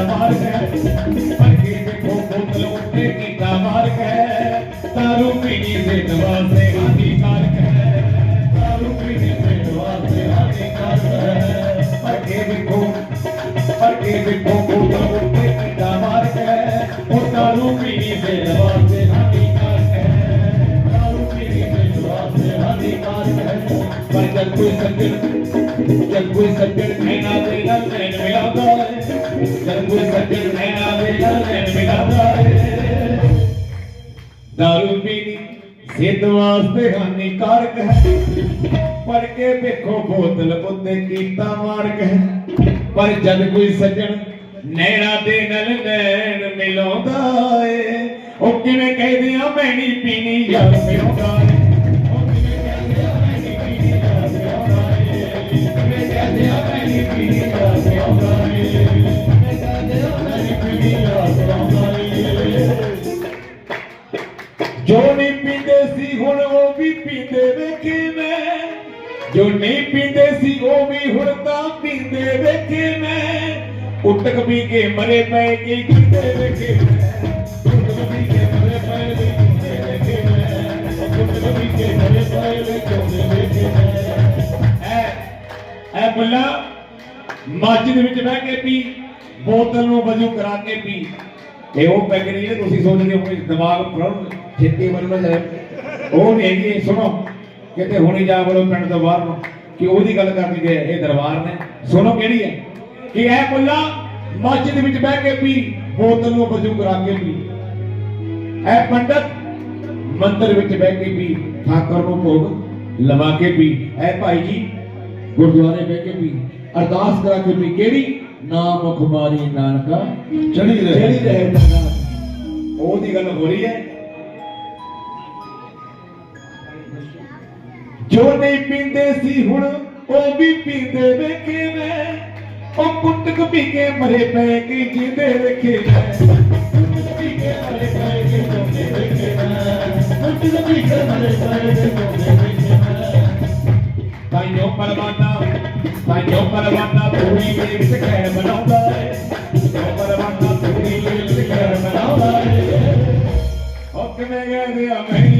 ਕੀਤਾ ਮਾਰਗ ਹੈ ਪਰ ਕੇ ਦੇਖੋ ਬੋਤਲ ਉੱਤੇ ਕੀਤਾ ਮਾਰਗ ਹੈ ਦਾਰੂ ਪੀਣੀ ਦੇ ਵਾਸਤੇ ਹਾਨੀਕਾਰਕ ਹੈ ਦਾਰੂ ਪੀਣੀ ਦੇ ਵਾਸਤੇ ਹਾਨੀਕਾਰਕ ਹੈ ਪਰ ਕੇ ਦੇਖੋ ਪਰ ਕੇ ਦੇਖੋ ਬੋਤਲ ਉੱਤੇ ਕੀਤਾ ਮਾਰਗ ਹੈ ਉਹ ਦਾਰੂ ਪੀਣੀ ਦੇ ਵਾਸਤੇ ਹਾਨੀਕਾਰਕ ਹੈ ਦਾਰੂ ਪੀਣੀ ਦੇ ਵਾਸਤੇ ਹਾਨੀਕਾਰਕ ਹੈ ਪਰ ਜਦ ਕੋਈ ਸੱਜਣ ਜਦ ਕੋਈ ਸੱਜਣ ਨੈਣਾ ਦੇ ਦਾਰੂ ਪੀਣੀ ਸਿੱਧ ਵਾਸਤੇ ਹਾਨੀਕਾਰਕ ਹੈ ਪੜ ਕੇ ਵੇਖੋ ਬੋਤਲ ਉੱਤੇ ਕੀਤਾ ਮਾਰਕ ਹੈ ਪਰ ਜਦ ਕੋਈ ਸੱਜਣ ਨੈਣਾ ਦੇ ਨਾਲ ਨੈਣ ਮਿਲਾਉਂਦਾ ਏ ਉਹ ਕਿਵੇਂ ਕਹਿੰਦੇ ਆ ਮੈਂ ਨਹੀਂ ਪੀਣੀ ਯਾਰ ਮਿਲਾਉਂਦਾ ਏ ਜੋ ਨਹੀਂ ਪੀਂਦੇ ਸੀ, ਹੁਣ ਉਹ ਵੀ ਪੀਂਦੇ ਵੇਖੇ ਮੈਂ ਜੋ ਨਹੀਂ ਪੀਂਦੇ ਸੀ, ਉਹ ਵੀ ਹੁਣ ਤਾਂ ਪੀਂਦੇ ਵੇਖੇ ਮੈਂ ਉੱਟਕ ਪੀ ਕੇ ਮਰੇ ਪਏ ਕੇ ਕੀਤੇ ਵੇਖੇ ਮੈਂ ਉੱਟਕ ਕੇ ਮਰੇ ਪਏ ਕੇ ਵੇਖੇ ਮੈਂ ਉੱਟਕ ਪੀ ਕੇ ਮਰੇ ਪਏ ਵੇਖੇ ਮੈਂ ਐ ਐ ਬੁੱਲਾ, ਮਸਜਿਦ ਵਿੱਚ ਬਹਿ ਕੇ ਪੀ, ਬੋਤਲ ਨੂੰ ਵਜੂ ਕਰਾ ਕੇ ਪੀ। ਇਹ ਉਹ ਪੈਗ ਨਹੀਂ ਤੁਸੀਂ ਸੋਚਦੇ ਹੋ ਦਿਮਾਗ ਪ੍ਰਣ ਛੇਤੀ ਬਣਨਾ ਜਾਏ ਉਹ ਨਹੀਂ ਹੈਗੀ ਸੁਣੋ ਕਿਤੇ ਹੁਣੀ ਜਾ ਬੜੋ ਪਿੰਡ ਤੋਂ ਬਾਹਰ ਨੂੰ ਕਿ ਉਹਦੀ ਗੱਲ ਕਰਨੀ ਗਏ ਇਹ ਦਰਬਾਰ ਨੇ। ਸੁਣੋ ਕਿਹੜੀ ਹੈ? ਕਿ ਇਹ ਮੁੱਲਾ ਮਸਜਿਦ ਵਿੱਚ ਬਹਿ ਕੇ ਪੀ ਬੋਤਲ ਨੂੰ ਵਜੂ ਕਰਾ ਕੇ ਪੀ। ਇਹ ਪੰਡਤ ਮੰਦਰ ਵਿੱਚ ਬਹਿ ਕੇ ਪੀ ਠਾਕਰ ਨੂੰ ਭੋਗ ਲਵਾ ਕੇ ਪੀ। ਇਹ ਭਾਈ ਜੀ ਗੁਰਦੁਆਰੇ ਬਹਿ ਕੇ ਪੀ ਅਰਦਾਸ ਕਰਾ ਕੇ ਪੀ। ਕਿਹੜੀ? ਨਾਮ ਖੁਮਾਰੀ ਨਾਨਕਾ। ਚੜੀ ਰਹੇ। ਚੜੀ ਰਹੇ। ਉਹਦੀ ਗੱਲ ਹੋ ਰਹੀ ਹੈ ਜੋ ਨਹੀਂ ਪੀਂਦੇ ਸੀ ਹੁਣ, ਉਹ ਵੀ ਪੀਂਦੇ ਵੇਖੇ ਮੈਂ ਉਹ ਕੁੱਟਕ ਪੀ ਕੇ ਮਰੇ ਪੈ ਕਿ ਜਿੰਦੇ ਵੇਖੇ ਮੈਂ? ਕੁੱਟਕ ਪੀ ਕੇ ਮਰੇ ਪਏ ਕਿ ਜਿੰਦੇ ਵੇਖੇ ਮੈਂ? ਕੁੱਟਕ ਪੀ ਕੇ ਮਰੇ ਪਏ ਕਿ ਜਿੰਦੇ ਵੇਖੇ ਮੈਂ? ਤਾਈਓ ਪਰਵਾਨਾ ਤਾਈਓ ਪਰਵਾਨਾ ਪੂਰੀ ਵੇਖ ਕਹਿ ਬਣਾਉਂਦਾ ਹੈ ਤਾਈਓ ਪਰਵਾਨਾ ਪੂਰੀ ਵੇਖ ਕਹਿ ਬਣਾਉਂਦਾ ਹੈ ਉਹ ਕਿਵੇਂ ਕਹਿੰਦੇ ਮੈਂ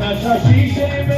नशा शीशे में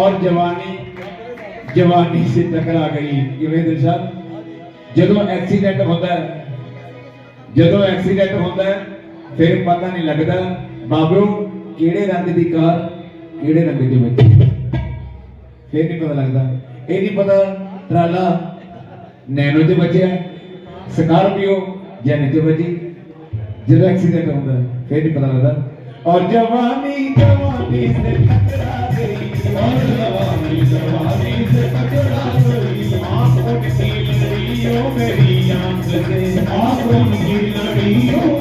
ਔਰ ਜਵਾਨੀ ਜਵਾਨੀ ਸੇ ਟਕਰਾ ਗਈ। ਕਿਵੇਂ ਦਿਲ ਸਾਹਿਬ ਜਦੋਂ ਐਕਸੀਡੈਂਟ ਹੁੰਦਾ ਜਦੋਂ ਐਕਸੀਡੈਂਟ ਹੁੰਦਾ ਫਿਰ ਪਤਾ ਨਹੀਂ ਲੱਗਦਾ, ਬਾਬਰੂ, ਕਿਹੜੇ ਰੰਗ ਦੀ ਕਾਰ, ਕਿਹੜੇ ਰੰਗ ਦੀ ਮਿੱਟੀ? ਫਿਰ ਨਹੀਂ ਪਤਾ ਲੱਗਦਾ। ਇਹ ਨਹੀਂ ਪਤਾ ਟਰਾਲਾ ਨੈਨੋ ਤੇ ਬਚਿਆ ਸਕਾਰਪੀਓ ਜੈਨ ਤੇ ਜਦੋਂ ਐਕਸੀਡੈਂਟ ਹੁੰਦਾ ਫਿਰ ਨਹੀਂ ਪਤਾ ਲੱਗਦਾ। और जवानी जवानी से टकरा गई और जवानी जवानी से टकरा गई आंखों की लड़ियों मेरी आंख से आंखों की लड़ियों